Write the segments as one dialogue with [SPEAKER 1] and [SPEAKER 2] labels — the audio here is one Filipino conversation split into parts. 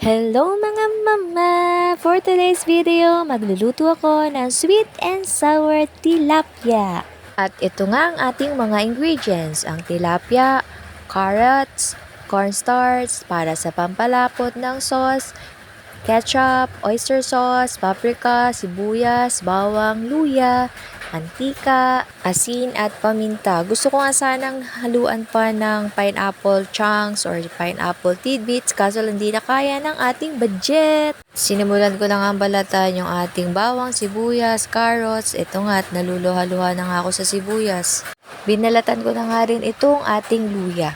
[SPEAKER 1] Hello mga mama! For today's video, magluluto ako ng sweet and sour tilapia. At ito nga ang ating mga ingredients, ang tilapia, carrots, cornstarch para sa pampalapot ng sauce, ketchup, oyster sauce, paprika, sibuyas, bawang, luya, mantika, asin at paminta. Gusto ko nga sanang haluan pa ng pineapple chunks or pineapple tidbits kaso hindi na kaya ng ating budget. Sinimulan ko na nga balatan yung ating bawang, sibuyas, carrots. Ito nga at naluluha-luha na nga ako sa sibuyas. Binalatan ko na nga rin itong ating luya.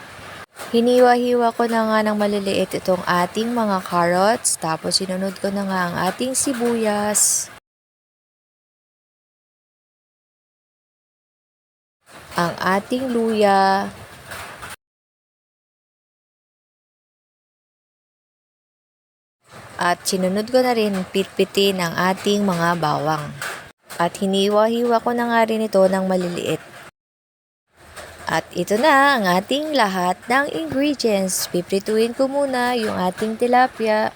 [SPEAKER 1] Hiniwa-hiwa ko na nga ng maliliit itong ating mga carrots. Tapos sinunod ko na nga ang ating sibuyas. Ang ating luya. At sinunod ko na rin pitpitin ang ating mga bawang. At hiniwa-hiwa ko na nga rin ito ng maliliit. At ito na ang ating lahat ng ingredients. Piprituin ko muna yung ating tilapia.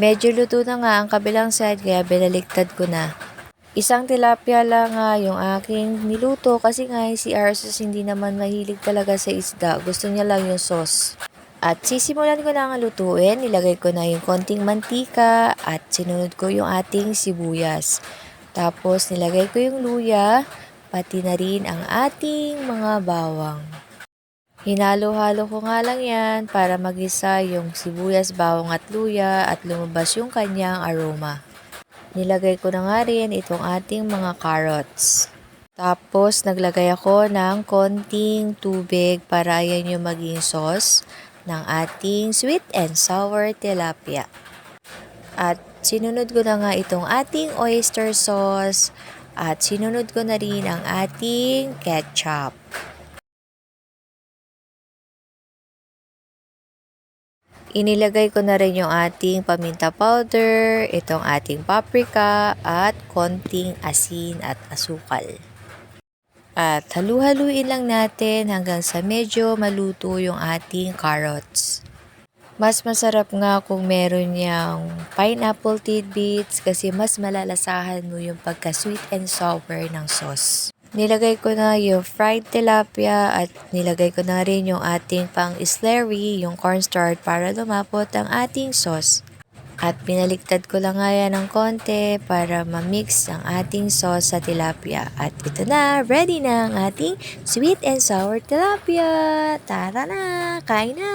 [SPEAKER 1] Medyo luto na nga ang kabilang side kaya binaliktad ko na. Isang tilapia lang nga yung aking niluto kasi nga si Arsus hindi naman mahilig talaga sa isda. Gusto niya lang yung sauce. At sisimulan ko na nga lutuin. Nilagay ko na yung konting mantika at sinunod ko yung ating sibuyas. Tapos nilagay ko yung luya, pati na rin ang ating mga bawang. Hinalo-halo ko nga lang yan para magisa yung sibuyas, bawang at luya at lumabas yung kanyang aroma. Nilagay ko na nga rin itong ating mga carrots. Tapos naglagay ako ng konting tubig para yan yung maging sauce ng ating sweet and sour tilapia. At sinunod ko na nga itong ating oyster sauce at sinunod ko na rin ang ating ketchup. Inilagay ko na rin yung ating paminta powder, itong ating paprika, at konting asin at asukal. At halu-haluin lang natin hanggang sa medyo maluto yung ating carrots. Mas masarap nga kung meron niyang pineapple tidbits kasi mas malalasahan mo yung pagka-sweet and sour ng sauce. Nilagay ko na yung fried tilapia at nilagay ko na rin yung ating pang slurry, yung cornstarch para lumapot ang ating sauce. At pinaliktad ko lang nga yan ng konti para ma-mix ang ating sauce sa tilapia. At ito na, ready na ang ating sweet and sour tilapia. Tara na, kain na!